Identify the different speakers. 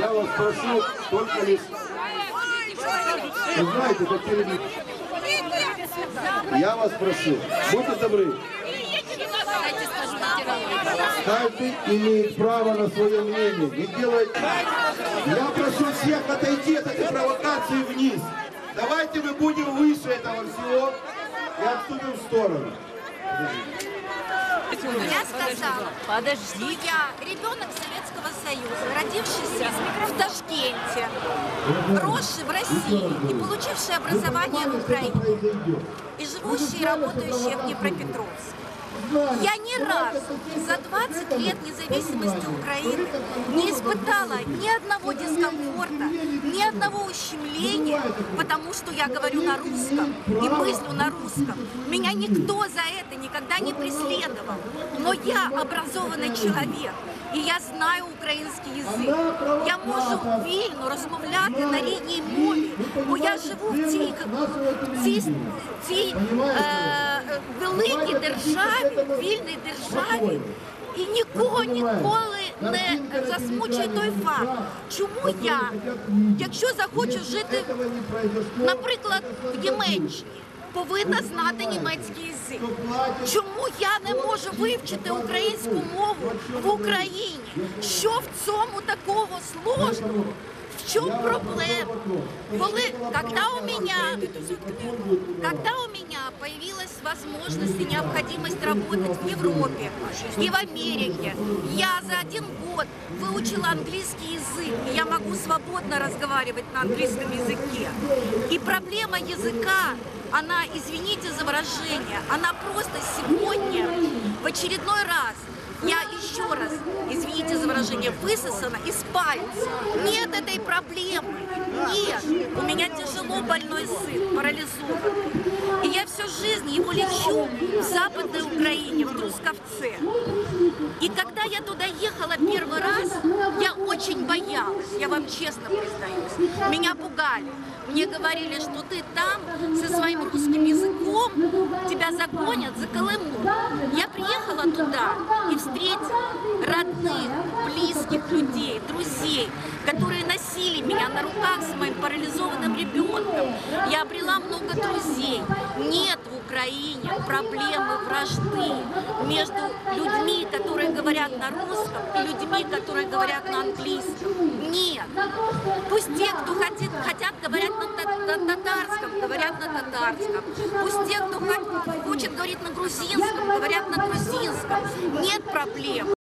Speaker 1: вас прошу только лишь... Вы знаете, как перебить. Я вас прошу, будьте добры. Каждый имеет право на свое мнение. Не делайте... Я прошу всех отойти от этой провокации вниз. Давайте мы будем выше этого всего и отступим в сторону.
Speaker 2: Я сказала, что я ребенок Советского Союза, родившийся в Ташкенте, росший в России и получивший образование в Украине, и живущий и работающий в Днепропетровске. Я ни разу за 20 лет независимости Украины не испытала ни одного дискомфорта, ни одного ущемления, потому что я говорю на русском и мыслю на русском. Меня никто за это никогда не преследовал. Но я образованный человек, і я знаю український язик. Я можу вільно розмовляти на рідній мові, бо я живу в цій, цій, цій е, великій державі, вільній державі. І нікого ніколи не засмучує той факт, чому я, якщо захочу жити, наприклад, в Німеччині, повинна знати німецький язик. Чому я не можу вивчити українську мову в Україні? Що в цьому такого сложного? В чем проблема? Коли, когда у меня, когда у меня появилась возможность и необходимость работать в Европе и в Америке, я за один год выучила английский язык, и я могу свободно разговаривать на английском языке. И проблема языка, она, извините за выражение, она просто сегодня в очередной раз я еще раз, извините за выражение, высосана из пальца. Нет этой проблемы. Нет. У меня тяжело больной сын, парализованный. И я всю жизнь его лечу в Западной Украине, в Трусковце. И когда я туда ехала первый раз, я боялась, я вам честно признаюсь. Меня пугали. Мне говорили, что ты там со своим русским языком, тебя загонят за Колыму. Я приехала туда и встретила родных, близких людей, друзей, которые носили меня на руках с моим парализованным ребенком. Я обрела много друзей. Нет в Украине проблемы вражды между людьми, которые говорят на русском, и людьми, которые говорят на английском. Нет. Пусть те, кто хотят, хотят говорят на, на татарском, говорят на татарском. Пусть те, кто хо- хочет говорить на грузинском, говорят на грузинском. Нет проблем.